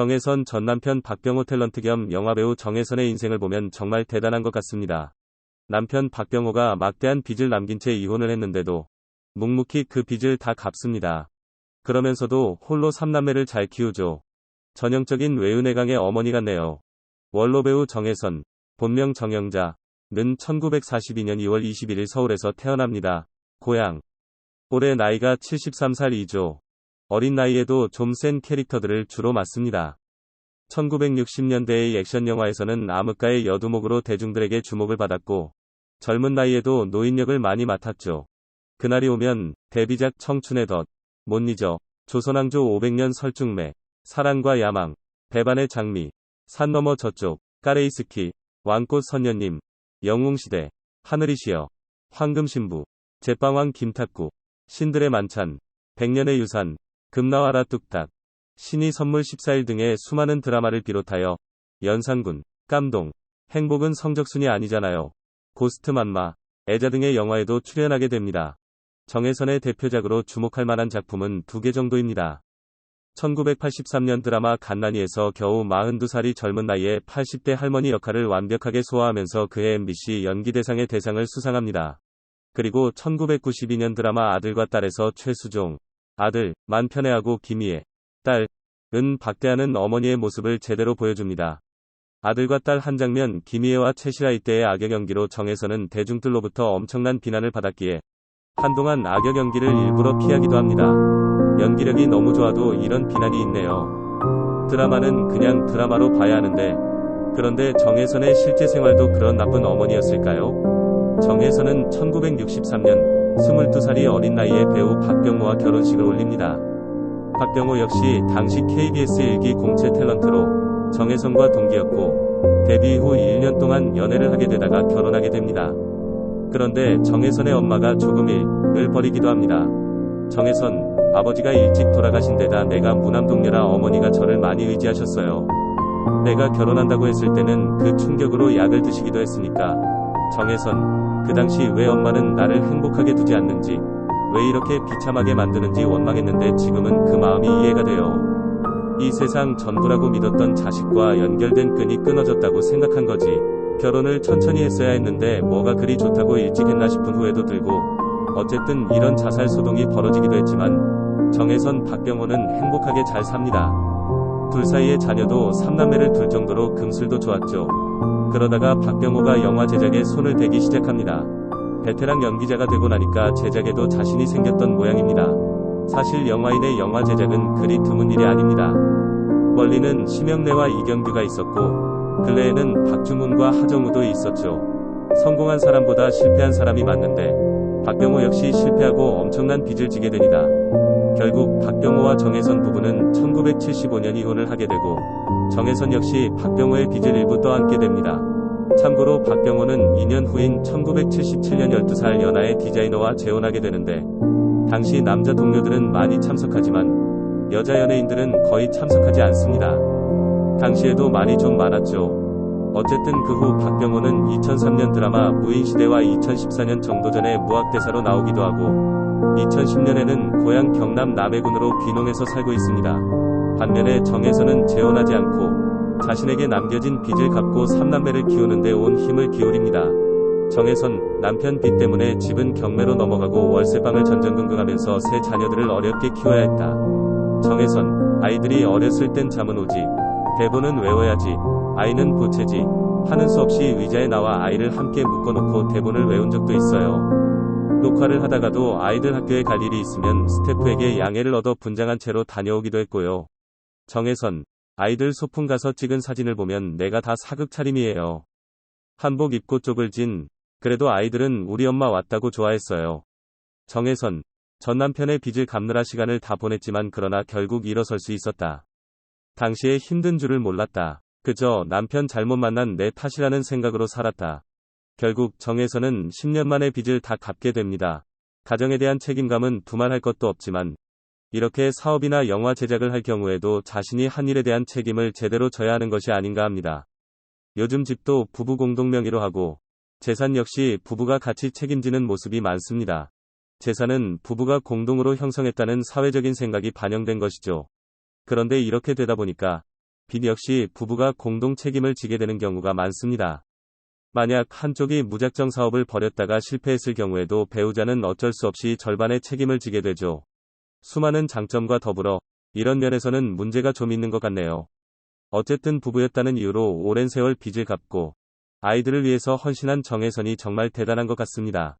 정혜선 전 남편 박병호 탤런트 겸 영화배우 정혜선의 인생을 보면 정말 대단한 것 같습니다. 남편 박병호가 막대한 빚을 남긴 채 이혼을 했는데도 묵묵히 그 빚을 다 갚습니다. 그러면서도 홀로 삼남매를 잘 키우죠. 전형적인 외은혜강의 어머니 같네요. 원로 배우 정혜선, 본명 정영자, 는 1942년 2월 21일 서울에서 태어납니다. 고향. 올해 나이가 73살이죠. 어린 나이에도 좀 센 캐릭터들을 주로 맡습니다. 1960년대의 액션 영화에서는 암흑가의 여두목으로 대중들에게 주목을 받았고, 젊은 나이에도 노인 역을 많이 맡았죠. 그날이 오면 데뷔작 청춘의 덫, 못 잊어, 조선왕조 500년 설중매, 사랑과 야망, 배반의 장미, 산 너머 저쪽, 까레이스키, 왕꽃 선녀님, 영웅시대, 하늘이 쉬어, 황금신부, 제빵왕 김탁구, 신들의 만찬, 백년의 유산, 금나와라 뚝딱, 신이 선물 14일 등의 수많은 드라마를 비롯하여 연산군, 깜동, 행복은 성적순이 아니잖아요. 고스트 맘마, 애자 등의 영화에도 출연하게 됩니다. 정혜선의 대표작으로 주목할 만한 작품은 두 개 정도입니다. 1983년 드라마 갓난이에서 겨우 42살이 젊은 나이에 80대 할머니 역할을 완벽하게 소화하면서 그해 MBC 연기대상의 대상을 수상합니다. 그리고 1992년 드라마 아들과 딸에서 최수종, 아들, 만 편애하고 김희애, 딸, 은 박대하는 어머니의 모습을 제대로 보여줍니다. 아들과 딸 한 장면 김희애와 최실아 이때의 악역 연기로 정해서는 대중들로부터 엄청난 비난을 받았기에 한동안 악역 연기를 일부러 피하기도 합니다. 연기력이 너무 좋아도 이런 비난이 있네요. 드라마는 그냥 드라마로 봐야 하는데 그런데 정혜선의 실제 생활도 그런 나쁜 어머니였을까요? 정혜선은 1963년 22살이 어린 나이에 배우 박병호와 결혼식을 올립니다. 박병호 역시 당시 KBS 일기 공채 탤런트로 정혜선과 동기였고 데뷔 후 1년 동안 연애를 하게 되다가 결혼하게 됩니다. 그런데 정혜선의 엄마가 조금 일을 벌이기도 합니다. 정혜선, 아버지가 일찍 돌아가신 데다 내가 무남동녀라 어머니가 저를 많이 의지하셨어요. 내가 결혼한다고 했을 때는 그 충격으로 약을 드시기도 했으니까. 정혜선, 그 당시 왜 엄마는 나를 행복하게 두지 않는지, 왜 이렇게 비참하게 만드는지 원망했는데 지금은 그 마음이 이해가 돼요. 이 세상 전부라고 믿었던 자식과 연결된 끈이 끊어졌다고 생각한 거지. 결혼을 천천히 했어야 했는데 뭐가 그리 좋다고 일찍 했나 싶은 후회도 들고 어쨌든 이런 자살 소동이 벌어지기도 했지만 정혜선 박병호는 행복하게 잘 삽니다. 둘 사이의 자녀도 삼남매를 둘 정도로 금술도 좋았죠. 그러다가 박병호가 영화 제작에 손을 대기 시작합니다. 베테랑 연기자가 되고 나니까 제작에도 자신이 생겼던 모양입니다. 사실 영화인의 영화 제작은 그리 드문 일이 아닙니다. 멀리는 심영래와 이경규가 있었고 근래에는 박주문과 하정우도 있었죠. 성공한 사람보다 실패한 사람이 많는데 박병호 역시 실패하고 엄청난 빚을 지게 됩니다. 결국 박병호와 정혜선 부부는 1975년 이혼을 하게 되고 정혜선 역시 박병호의 빚을 일부 떠안게 됩니다. 참고로 박병호는 2년 후인 1977년 12살 연하의 디자이너와 재혼하게 되는데 당시 남자 동료들은 많이 참석하지만 여자 연예인들은 거의 참석하지 않습니다. 당시에도 많이 좀 많았죠. 어쨌든 그 후 박병호는 2003년 드라마 무인시대와 2014년 정도 전에 무학대사로 나오기도 하고 2010년에는 고향 경남 남해군으로 귀농해서 살고 있습니다. 반면에 정혜선은 재혼하지 않고 자신에게 남겨진 빚을 갚고 삼남매를 키우는데 온 힘을 기울입니다. 정혜선 남편 빚 때문에 집은 경매로 넘어가고 월세방을 전전긍긍하면서 세 자녀들을 어렵게 키워야 했다. 정혜선 아이들이 어렸을 땐 잠은 오지 대본은 외워야지 아이는 보채지 하는 수 없이 의자에 나와 아이를 함께 묶어놓고 대본을 외운 적도 있어요. 녹화를 하다가도 아이들 학교에 갈 일이 있으면 스태프에게 양해를 얻어 분장한 채로 다녀오기도 했고요. 정혜선, 아이들 소풍 가서 찍은 사진을 보면 내가 다 사극 차림이에요. 한복 입고 쪽을 진, 그래도 아이들은 우리 엄마 왔다고 좋아했어요. 정혜선, 전 남편의 빚을 갚느라 시간을 다 보냈지만 그러나 결국 일어설 수 있었다. 당시에 힘든 줄을 몰랐다. 그저 남편 잘못 만난 내 탓이라는 생각으로 살았다. 결국 정혜선은 10년 만에 빚을 다 갚게 됩니다. 가정에 대한 책임감은 두말할 것도 없지만 이렇게 사업이나 영화 제작을 할 경우에도 자신이 한 일에 대한 책임을 제대로 져야 하는 것이 아닌가 합니다. 요즘 집도 부부 공동 명의로 하고 재산 역시 부부가 같이 책임지는 모습이 많습니다. 재산은 부부가 공동으로 형성했다는 사회적인 생각이 반영된 것이죠. 그런데 이렇게 되다 보니까 빚 역시 부부가 공동 책임을 지게 되는 경우가 많습니다. 만약 한쪽이 무작정 사업을 벌였다가 실패했을 경우에도 배우자는 어쩔 수 없이 절반의 책임을 지게 되죠. 수많은 장점과 더불어 이런 면에서는 문제가 좀 있는 것 같네요. 어쨌든 부부였다는 이유로 오랜 세월 빚을 갚고 아이들을 위해서 헌신한 정혜선이 정말 대단한 것 같습니다.